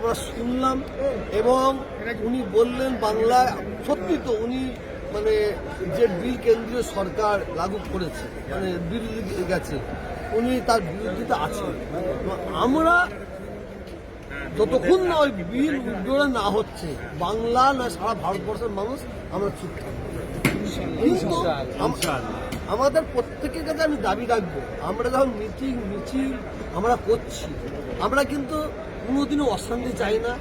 আমরা শুনলাম এবং উনি বললেন বাংলায়, সত্যি তো উনি মানে যে বিল কেন্দ্রীয় সরকার লাগু করেছে মানে বিল গেছে, উনি তার বিরোধিতা আছে আমরা যতক্ষণ না ওই বিল উদ্যোগ না হচ্ছে, বাংলা না সারা ভারতবর্ষের মানুষ, আমরা চুপ থাকব। আমাদের প্রত্যেকের কাছে আমি দাবি রাখব আমরা যখন মিটিং মিছিল আমরা করছি আমরা কিন্তু কোনোদিনও অশান্তি চাই না।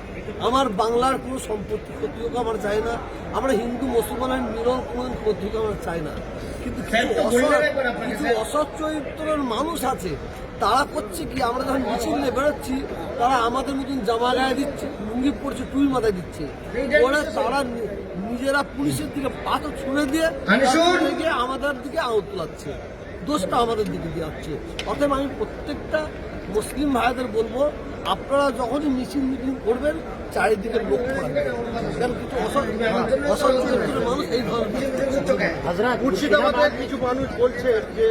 আমার বাংলার কোনো সম্পত্তি ক্ষতি হোক আমরা চাই না। আমরা হিন্দু মুসলমানের মিলন কোনো ক্ষতি হোক আমরা চাই না। কিন্তু কিছু অসৎ অসৎ চরিত্রের মানুষ আছে তারা করছে কি? আমরা যখন মিছিল নিয়ে বেরোচ্ছি তারা আমাদের মতন জামা গায়ে দিচ্ছে লুঙ্গি পড়ছে টুই মাথায় দিচ্ছে। ওরা তারা নিজেরা পুলিশের দিকে পাথর ছুঁড়ে দিয়ে গিয়ে আমাদের দিকে আউট লাগছে দোষটা আমাদের দিকে দিয়ে হচ্ছে অতএব আমি প্রত্যেকটা মুসলিম ভাইদের বলব আপনারা যখনই মিছিল মিটিং করবেন চারিদিকে লক্ষ্য রাখবেন কারণ কিছু অসৎ অসৎ মানুষ এই ধরনের মুর্শিদাবাদের কিছু মানুষ বলছে যে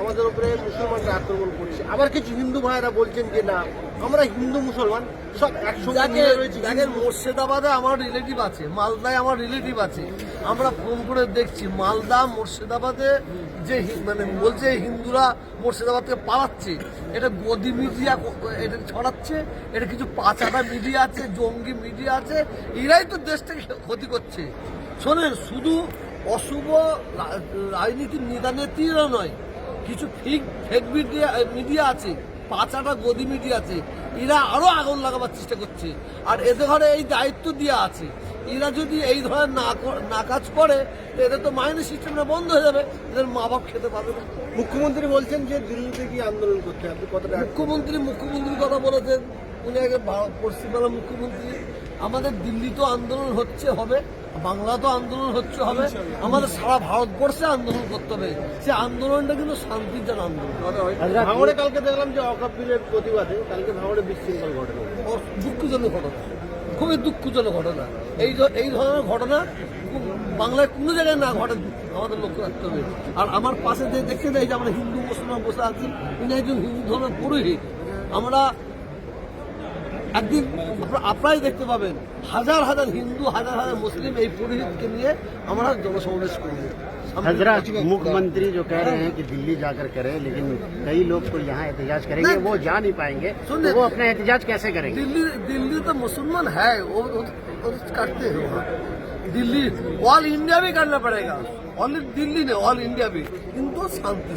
আমাদের উপরে মুসলমানরা আক্রমণ করছে। আবার কিছু হিন্দু ভাইরা বলছেন যে না আমরা হিন্দু মুসলমান সব একসঙ্গে রয়েছি মুর্শিদাবাদে আমার রিলেটিভ আছে মালদায় আমার রিলেটিভ আছে। আমরা ফোন করে দেখছি মালদা মুর্শিদাবাদে যে মানে বলছে হিন্দুরা মুর্শিদাবাদ থেকে পালাচ্ছে। এটা গদি মিডিয়া এটা ছড়াচ্ছে এটা কিছু পাচাটা মিডিয়া আছে জঙ্গি মিডিয়া আছে এরাই তো দেশটাকে ক্ষতি করছে। শোনেন শুধু অশুভ রাজনীতির রাজনীতির নেতানেত্রীরা নয় কিছু ফিক ফেক মিডিয়া মিডিয়া আছে পাঁচাটা গদি মিডিয়া আছে এরা আরও আগুন লাগাবার চেষ্টা করছে। আর এদের ঘরে এই দায়িত্ব দেওয়া আছে। এরা যদি এই ধরনের না না কাজ করে এদের তো মাইনে সিস্টেমটা বন্ধ হয়ে যাবে এদের মা বাপ খেতে পারবে না। মুখ্যমন্ত্রী বলছেন যে দিল্লিতে গিয়ে আন্দোলন করতে আপনি কতটা মুখ্যমন্ত্রী মুখ্যমন্ত্রীর কথা বলেছেন। উনি আগে পশ্চিমবাংলার মুখ্যমন্ত্রী। আমাদের দিল্লি তো আন্দোলন হচ্ছে হবে বাংলা তো আন্দোলন হচ্ছে হবে আমাদের সারা ভারতবর্ষে আন্দোলন করতে হবে। সে আন্দোলনটা কিন্তু শান্তির জন্য আন্দোলন। ভাঙড়ে কালকে দেখলাম যে অকাপ বিলের প্রতিবাদে কালকে ভাঙড়ে বিশৃঙ্খল ঘটনা। দুঃখজনক ঘটনা। খুবই দুঃখজনক ঘটনা। এই এই ধরনের ঘটনা বাংলায় কোনো জায়গায় না ঘটে আমাদের লক্ষ্য রাখতে হবে। আর আমার পাশে যে দেখতে দেয় যে আমরা হিন্দু মুসলমান বসে আছি ইনি একজন হিন্দু ধর্মের পুরোহিত। আমরা একদিন আপনারা- আপনারাই দেখতে পাবেন হাজার হাজার হিন্দু হাজার হাজার মুসলিম এই পুরোহিতকে নিয়ে আমরা জনসমাবেশ করবো हजरत मुख्यमंत्री जो कह रहे हैं कि दिल्ली जाकर करें लेकिन कई लोग तो यहाँ एहतजाज करेंगे नहीं। वो जा नहीं पाएंगे सुनिए। तो वो अपना एहतजाज कैसे करेंगे दिल्ली दिल्ली तो मुसलमान है वो, वो, वो करते हैं वहाँ दिल्ली ऑल इंडिया भी करना पड़ेगा ऑल दिल्ली नहीं ऑल इंडिया भी किंतु शांति